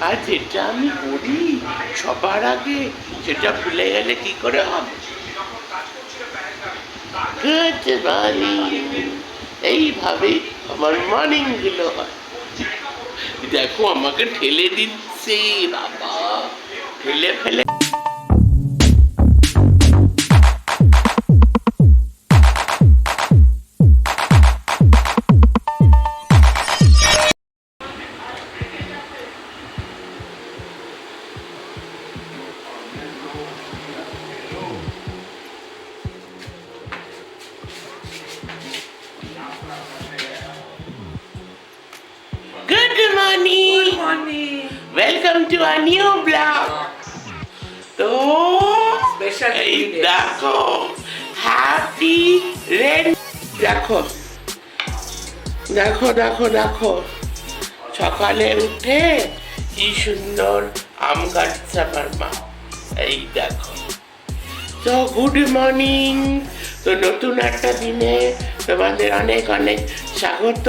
আর যেটা আমি করি। সবার আগে সেটা ভুলে গেলে কি করে হবে? গুড এইভাবে আমার মর্নিংগুলো হয়। দেখো, আমাকে ঠেলে দিচ্ছে, বাবা। ঠেলে ফেলে রেন দেখো। দেখো দেখো দেখো। সকালে উঠে কি সুন্দর আম গাছ আমার মা। এই দেখো। তো গুড মর্নিং তো নতুন একটা দিনে তোমাদের অনেক অনেক স্বাগত।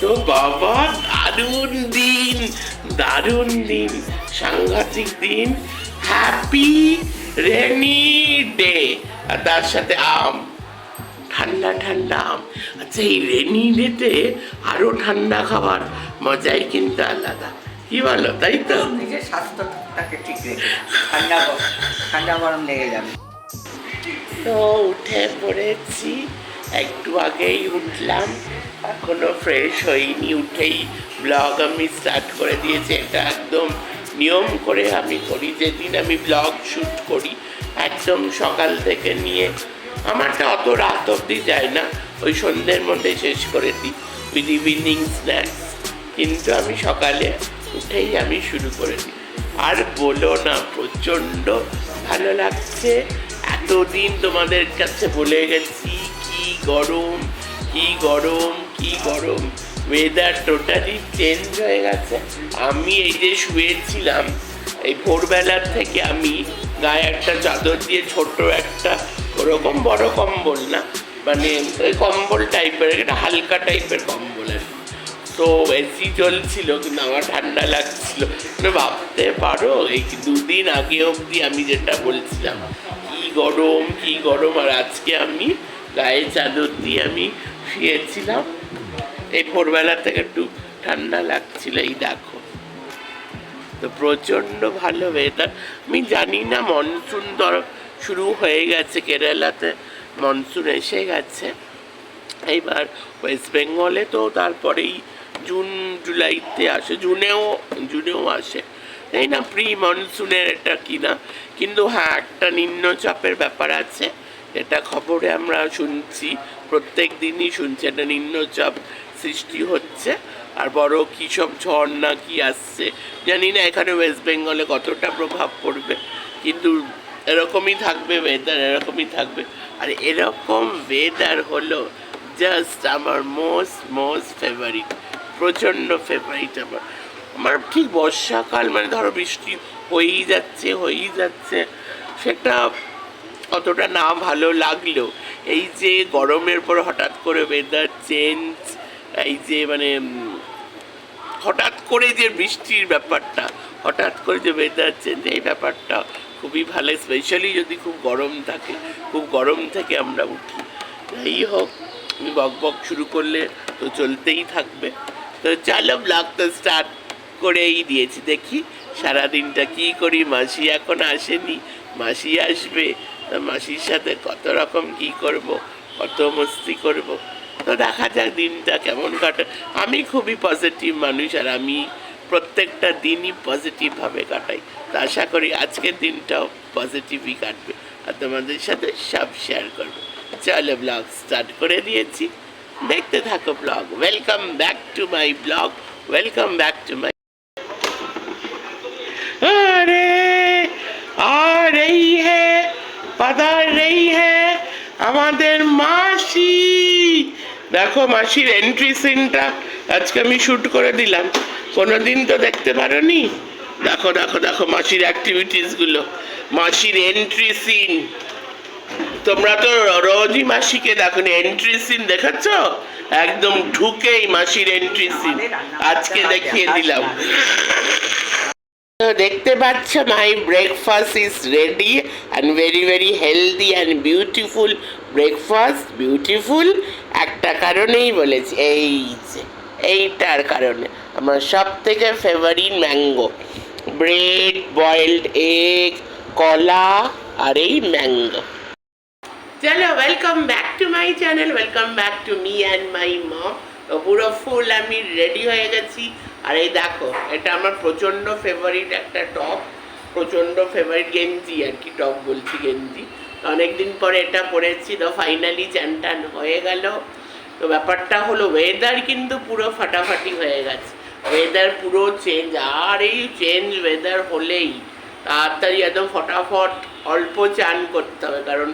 তো বাবা, দারুণ দিন দারুণ দিন, সাংঘাতিক দিন। হ্যাপি রেনি ডে আর তার সাথে আম। ঠান্ডা ঠান্ডা আম। আচ্ছা এই রেনি ডেতে আরও ঠান্ডা খাবার মজাই কিন্তু আলাদা। কি বলো তাই তো? নিজের স্বাস্থ্যটাকে ঠিক রেখে ঠান্ডা ঠান্ডা গরম লেগে যাবে। তো উঠে পড়েছি একটু আগেই উঠলাম। এখনও ফ্রেশ হইনি উঠেই ব্লগ আমি স্টার্ট করে দিয়েছি। এটা একদম নিয়ম করে আমি করি যেদিন আমি ব্লগ শ্যুট করি একদম সকাল থেকে নিয়ে আমারটা অত রাত অবধি যায় না। ওই সন্ধ্যের মধ্যে শেষ করে দিই। উইথ ইভিনিং স্ন্যাক্স কিন্তু আমি সকালে উঠেই আমি শুরু করে দিই। আর বলো না, প্রচণ্ড ভালো লাগছে। এতদিন তোমাদের কাছে বলে গেছি, কি গরম কি গরম কি গরম। ওয়েদার টোটালি চেঞ্জ হয়ে গেছে। আমি এই যে শুয়েছিলাম, এই ভোরবেলার থেকে আমি গায়ে একটা চাদর দিয়ে ছোট একটা ওরকম বড় কম্বল না। মানে ওই কম্বল টাইপের একটা হালকা টাইপের কম্বল আর তো এসি চলছিল, কিন্তু আমার ঠান্ডা লাগছিল। মানে ভাবতে পারো, এই দুদিন আগে অবধি আমি যেটা বলছিলাম, কি গরম কি গরম। আর আজকে আমি গায়ে চাদর দিয়ে আমি শুয়েছিলাম। এই ভোরবেলা থেকে একটু ঠান্ডা লাগছিল, এই দেখো। তো প্রচণ্ড ভালো ওয়েদার আমি জানি না, মনসুন ধর শুরু হয়ে গেছে কেরালাতে মনসুন এসে গেছে। এইবার ওয়েস্ট বেঙ্গলে তো তারপরেই জুন জুলাইতে আসে জুনেও জুনেও আসে। তাই না প্রি মনসুনের এটা কি না কিন্তু হ্যাঁ একটা নিম্নচাপের ব্যাপার আছে। এটা খবরে আমরা শুনছি, প্রত্যেক দিনই শুনছি একটা নিম্নচাপ সৃষ্টি হচ্ছে। আর বড় কী সব ঝড় না কি আসছে, জানি না এখানে ওয়েস্ট বেঙ্গলে কতটা প্রভাব পড়বে। কিন্তু এরকমই থাকবে ওয়েদার এরকমই থাকবে। আর এরকম ওয়েদার হলো জাস্ট আমার মোস্ট মোস্ট ফেভারিট প্রচণ্ড ফেভারিট আমার। আমার ঠিক বর্ষাকাল মানে ধরো বৃষ্টি হয়েই যাচ্ছে হয়েই যাচ্ছে, সেটা অতটা না ভালো লাগলেও, এই যে গরমের পর হঠাৎ করে ওয়েদার চেঞ্জ এই যে মানে হঠাৎ করে যে বৃষ্টির ব্যাপারটা, হঠাৎ করে যে ওয়েদার চেঞ্জ এই ব্যাপারটা খুবই ভালো স্পেশালি যদি খুব গরম থাকে, খুব গরম থেকে আমরা উঠি। যাই হোক, আমি বক বক শুরু করলে তো চলতেই থাকবে। তো চলো ব্লগ তো স্টার্ট করেই দিয়েছি। দেখি সারাদিনটা কি করি? মাসি এখন আসেনি, মাসি আসবে, তো মাসির সাথে কত রকম কি করব, কত মস্তি করব? তো দেখা যাক দিনটা কেমন কাটে। আমি খুবই পজিটিভ মানুষ আর আমি প্রত্যেকটা দিনই পজিটিভভাবে কাটাই। তো আশা করি আজকের দিনটাও পজিটিভই কাটবে। আর তোমাদের সাথে সব শেয়ার করবে। চলো ব্লগ স্টার্ট করে দিয়েছি। দেখতে থাকো blog welcome back to my blog welcome back to my আরে, আ রই হ্যাঁ পাতা রই হ্যাঁ দেখো মাসির এন্ট্রি সিনটা আজকে আমি শুট করে দিলাম। কোনোদিন তো দেখতে পারোনি? দেখো দেখো দেখো মাসির অ্যাক্টিভিটিসগুলো মাসির এন্ট্রি সিন তোমরা তো রোজই মাসিকে দেখো এন্ট্রি সিন দেখাচ্ছ একদম ঢুকেই মাসির এন্ট্রি সিন আজকে দেখিয়ে দিলাম। দেখতে পাচ্ছ my breakfast is ready and very very healthy and beautiful breakfast beautiful একটা কারণেই বলেছি, এই যে, এইটার কারণে। আমার সব থেকে favourite mango bread boiled egg কলা আর এই ম্যাঙ্গো চলো welcome back to my channel welcome back to me and my mom তো পুরো ফুল আমি রেডি হয়ে গেছি। আর এই দেখো, এটা আমার প্রচণ্ড ফেভারিট একটা টপ প্রচণ্ড ফেভারিট গেঞ্জি আর কি টপ বলছি গেঞ্জি। অনেকদিন পরে এটা পরেছি, তো ফাইনালি চ্যান হয়ে গেল। তো ব্যাপারটা হলো ওয়েদার কিন্তু পুরো ফাটাফাটি হয়ে গেছে। ওয়েদার পুরো চেঞ্জ আর এই চেঞ্জ ওয়েদার হলেই তাড়াতাড়ি একদম ফটাফট অল্প চান করতে হবে। কারণ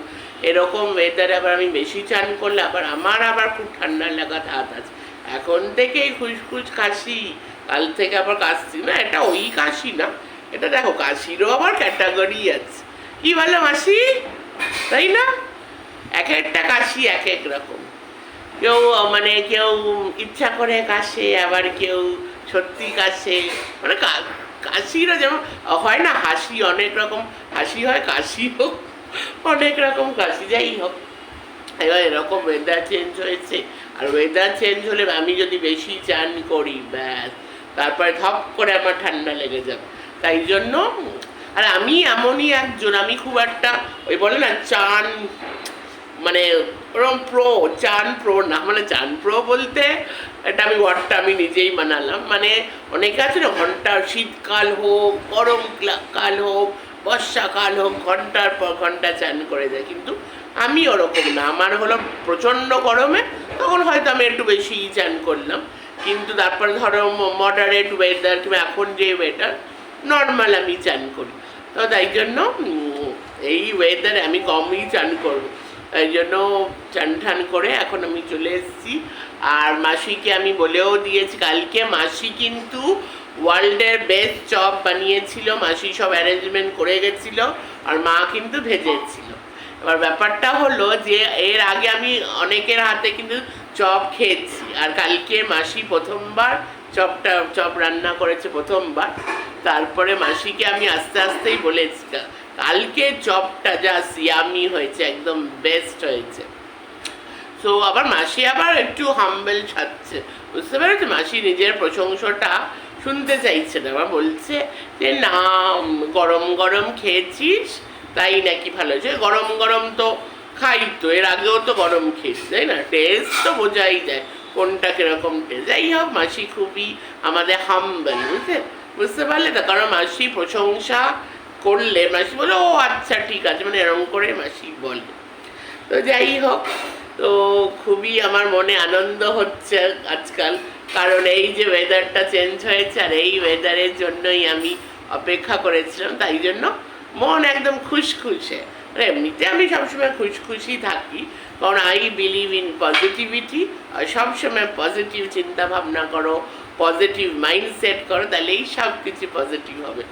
এরকম ওয়েদারে আবার আমি বেশি চান করলে আবার আমার আবার খুব ঠান্ডা লাগা হাত আছে। এখন থেকেই খুসখুস কাশি, কাল থেকে আবার কাশছি না, এটা ওই কাশি না, এটা দেখো কাশিরও আবার ক্যাটাগরি আছে। কি বলো মাসি? তাই না? এক একটা কাশি এক এক রকম। কেউ মানে কেউ ইচ্ছা করে কাশে, আবার কেউ সত্যি কাশে। মানে কাশিরও যেমন, হয় না হাসি অনেক রকম, হাসি হয় কাশি হোক অনেক রকম, কাশি যাই হোক। এবার এরকম ওয়েদার চেঞ্জ হয়েছে। আর ওয়েদার চেঞ্জ হলে আমি যদি বেশি চান করি, ব্যাস। তারপরে ধপ করে আমার ঠান্ডা লেগে যাবে। তাই জন্য, আর আমি এমনই একজন, আমি খুব একটা ওই বলে না, চান মানে ওরকম প্রো চান প্রো না মানে চান প্রো বলতে এটা আমি ওয়ার্ডটা আমি নিজেই বানালাম। মানে অনেকে আছে না, ঘণ্টা শীতকাল হোক, গরম কাল হোক বর্ষাকাল হোক, ঘণ্টার পর ঘণ্টা চান করে যায়। কিন্তু আমি ওরকম না, আমার হলো প্রচণ্ড গরমে, তখন হয়তো আমি একটু বেশি চান করলাম। কিন্তু তারপরে ধরো মডারেট ওয়েদার কিংবা এখন যে ওয়েদার নর্মাল আমি চান করি। তো তাই জন্য এই ওয়েদারে আমি কমই চান করব। তাই জন্য চান করে এখন আমি চলে এসেছি। আর মাসিকে আমি বলেও দিয়েছি, কালকে মাসি কিন্তু ওয়ার্ল্ডের বেস্ট চপ বানিয়েছিল, মাসি সব অ্যারেঞ্জমেন্ট করে গেছিল আর মা কিন্তু ভেজেছিল। এবার ব্যাপারটা হলো যে এর আগে আমি অনেকের হাতে কিন্তু চপ খেয়েছি আর কালকে মাসি প্রথমবার চপটা, চপ রান্না করেছে প্রথমবার। তারপরে মাসিকে আমি আস্তে আস্তেই বলেছি কালকে চপটা যা সিয়ামি হয়েছে, একদম বেস্ট হয়েছে। সো আবার মাসি আবার একটু হাম্বেল ছাড়ছে। বুঝতে পেরেছ মাসি নিজের প্রশংসাটা শুনতে চাইছে না, আবার বলছে যে, না, গরম গরম খেয়েছিস, তাই নাকি ভালো হয়েছে? গরম গরম তো খাই তো, এর আগেও তো গরম খেয়েছি, তাই না? টেস্ট তো বোঝাই যায়, কোনটা কীরকম টেস্ট যাই হোক, মাসি খুবই আমাদের হাম্বেল বুঝতে বুঝতে পারলে তো, কারণ মাসি প্রশংসা করলে মাসি বলে, ও আচ্ছা ঠিক আছে। মানে এরম করে মাসি বলে। তো যাই হোক, তো খুবই আমার মনে আনন্দ হচ্ছে আজকাল। কারণ এই যে ওয়েদারটা চেঞ্জ হয়েছে আর এই ওয়েদারের জন্যই আমি অপেক্ষা করেছিলাম। তাই জন্য মন একদম খুশখুশে। এমনিতে আমি সবসময় খুশখুশি থাকি। কারণ আই বিলিভ ইন পজিটিভিটি আর সবসময় পজিটিভ চিন্তা ভাবনা করো পজিটিভ মাইন্ডসেট করো তাহলেই সব কিছু পজিটিভ হবে।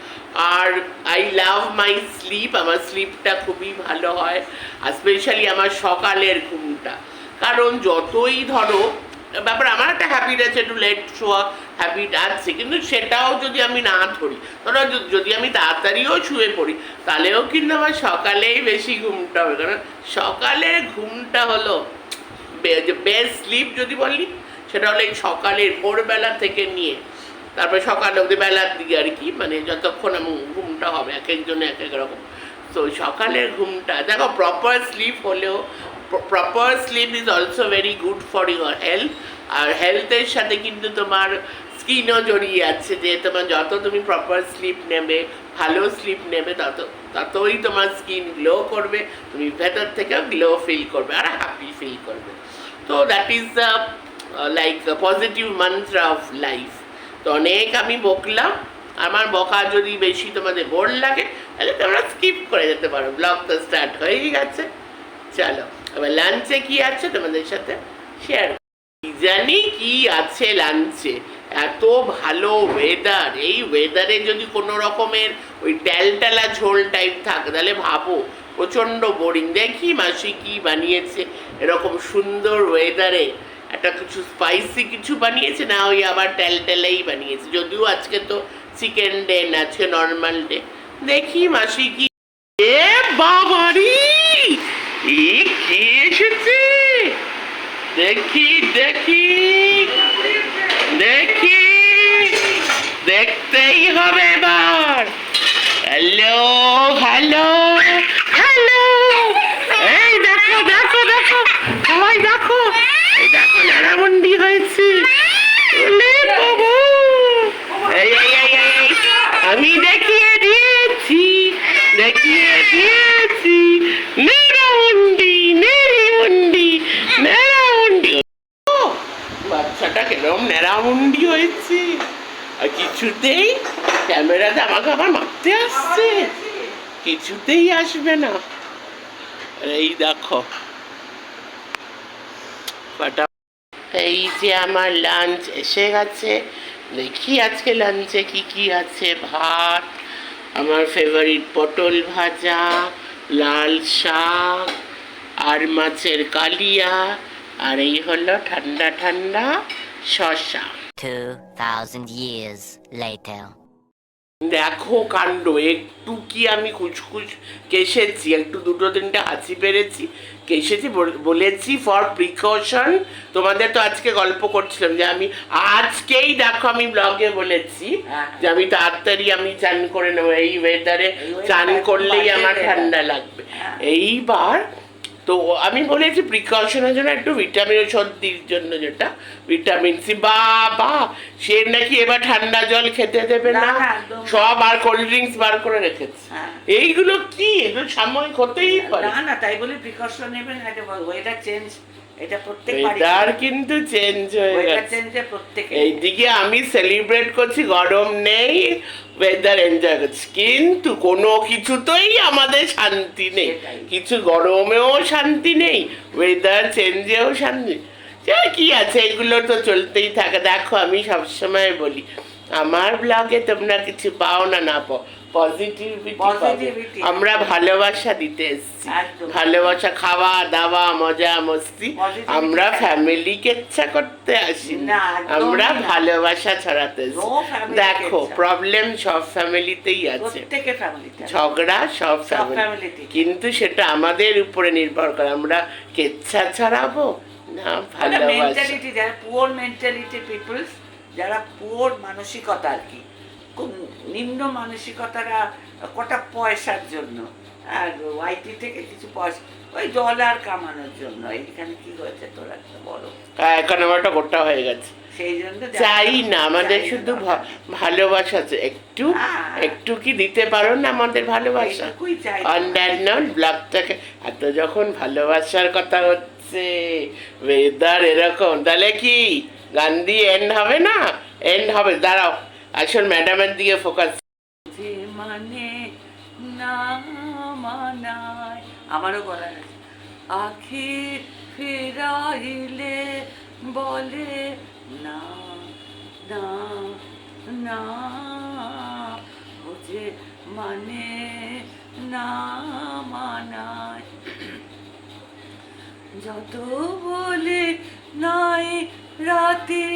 আর আই লাভ মাই স্লিপ আমার স্লিপটা খুবই ভালো হয়, আর স্পেশালি আমার সকালের ঘুমটা। কারণ যতই ধরো ব্যাপার, আমার একটা হ্যাবিট আছে একটু লেট শোয়া হ্যাবিট আছে, কিন্তু সেটাও যদি আমি না ধরি, ধরো যদি আমি তাড়াতাড়িও শুয়ে পড়ি, তাহলেও কিন্তু আমার সকালেই বেশি ঘুমটা হবে। কারণ সকালে ঘুমটা হলো বেস্ট স্লিপ যদি বলি, সেটা হলো এই সকালের ভোরবেলা থেকে নিয়ে, তারপরে সকাল অবধি বেলার দিকে আর কি মানে যতক্ষণ আমি ঘুমটা হবে, এক একজনে এক এক রকম। তো সকালের ঘুমটা, দেখো প্রপার স্লিপ হলেও proper sleep is also very good for your health আর হেলথের সাথে কিন্তু তোমার স্কিনও জড়িয়ে আছে, যে তোমার যত তুমি প্রপার স্লিপ নেবে, ভালো স্লিপ নেবে, তত, ততই তোমার স্কিন গ্লো করবে, তুমি ভেতর থেকেও গ্লো ফিল করবে আর হ্যাপি ফিল করবে। তো that is the like positive mantra of life তো অনেক আমি বকলাম, আমার বকা যদি বেশি তোমাদের বোর লাগে, তাহলে তোমরা স্কিপ করে যেতে পারো। ব্লগ তো স্টার্ট হয়েই গেছে। চলো। এবার লাঞ্চে কি আছে তোমাদের সাথে? শেয়ার জানি কি আছে লাঞ্চে এত ভালো ওয়েদার এই ওয়েদারে যদি কোনো রকমের ওই ট্যালটালা ঝোল টাইপ থাকে, তাহলে ভাবো, প্রচণ্ড বোরিং দেখি মাসি কি বানিয়েছে। এরকম সুন্দর ওয়েদারে একটা কিছু স্পাইসি কিছু বানিয়েছে, না ওই আবার টেল টেলেই বানিয়েছে। যদিও আজকে তো চিকেন ডে না আজকে নর্মাল ডে দেখি মাসি কি এ বাবারি! এ দেখি দেখি। দেখি। দেখতেই হবে এবার। Hello hello. হ্যালো। এই দেখো দেখো দেখো। সবাই দেখো। এই দেখো নারামন্ডি হয়েছে। আমি দেখিয়ে দিয়েছি। দেখিয়ে দিয়েছি নেরামন্ডি নেরিমন্ডি নেরামন্ডি ও, বাচ্চাটা কিরম নেরামন্ডি হয়েছে আর কিছুতেই ক্যামেরাতে আমাকে আবার মারতে আসছে। কিছুতেই আসবে না। এই দেখো। এই যে আমার লাঞ্চ এসে গেছে। দেখি আজকে লাঞ্চে কি কি আছে। ভাত, আমার ফেভারিট পটল ভাজা, লাল শাক, আর মাছের কালিয়া, আর এই হলো ঠান্ডা ঠান্ডা শশা 2,000 years later. দেখো কাণ্ড একটু কি আমি খুচখুচ কেসেছি একটু দুটো তিনটে হাসি পেরেছি কেসেছি বলেছি ফর প্রিকশন তোমাদের তো আজকে গল্প করছিলাম যে আমি আজকেই দেখো আমি ব্লগে বলেছি। যে আমি তাড়াতাড়ি আমি চান করে নেব এই ওয়েদারে চান করলেই আমার ঠান্ডা লাগবে। এইবার তো আমি বলেছি প্রিকশনের জন্য একটু ভিটামিন সর্দির জন্য যেটা ভিটামিন সি বা বা সে নাকি এবার ঠান্ডা জল খেতে দেবে না, সব আর কোল্ড ড্রিঙ্কস বার করে রেখেছে। হ্যাঁ। এইগুলো কি? এগুলো সাময়িক হতেই পারে। না না তাই বলে প্রিকশন নেবেন এটা ওয়েদার চেঞ্জ এটা প্রত্যেক ওয়েদার কিন্তু চেঞ্জ হয়ে গেছে। প্রত্যেকে এইদিকে আমি সেলিব্রেট করছি গরম নেই ওয়েদার এনজয় করছি। কিন্তু কোনো কিছুতেই আমাদের শান্তি নেই। কিছু গরমেও শান্তি নেই ওয়েদার চেঞ্জেও শান্তি যা কি আছে এগুলো তো চলতেই থাকে। দেখো আমি সবসময় বলি আমার ব্লগে তোমরা কিছু পাও না না পাও। পজিটিভিটি আমরা ভালোবাসা দিতে এসেছি। ভালোবাসা খাওয়া দাওয়া মজা মস্তি। আমরা ফ্যামিলিকে ইচ্ছা করতে আসি আমরা ভালোবাসা ছড়াতে দেখো প্রবলেম সব ফ্যামিলিতেই আছে। ঝগড়া সব ফ্যামিলি কিন্তু সেটা আমাদের উপরে নির্ভর করে। আমরা কেচ্ছা ছড়াবো? না ভালোবাসা। মেন্টালিটি যারা পুয়ার মেন্টালিটি পিপলস যারা পুয়ার মানসিকতা আর কি খুব নিম্ন মানসিকতারা কটা পয়সার জন্য? আর ওয়াইটি থেকে কিছু পয়সা ওই ডলার কামানোর জন্য। এইখানে কি হয়েছে তোর একটা বড় হ্যাঁ, এখন গোটা হয়ে গেছে। সেই জন্য চাই না। আমাদের শুধু ভালোবাসা। একটু হ্যাঁ। একটু কি দিতে পারো না আমাদের ভালোবাসা। অন্যান্য ব্লগটাকে এত যখন ভালোবাসার কথা হচ্ছে ওয়েদার এরকম তাহলে কি? গান দিয়ে এন্ড হবে না? এন্ড হবে দাঁড়াও। আসল ম্যাডামের দিকে ফোকাস মানে না মানায়, আমারও গলা আছে। আখি ফেরাইলে বলে, না না না যে মানে না মানায়। যত বলে নাই রাতে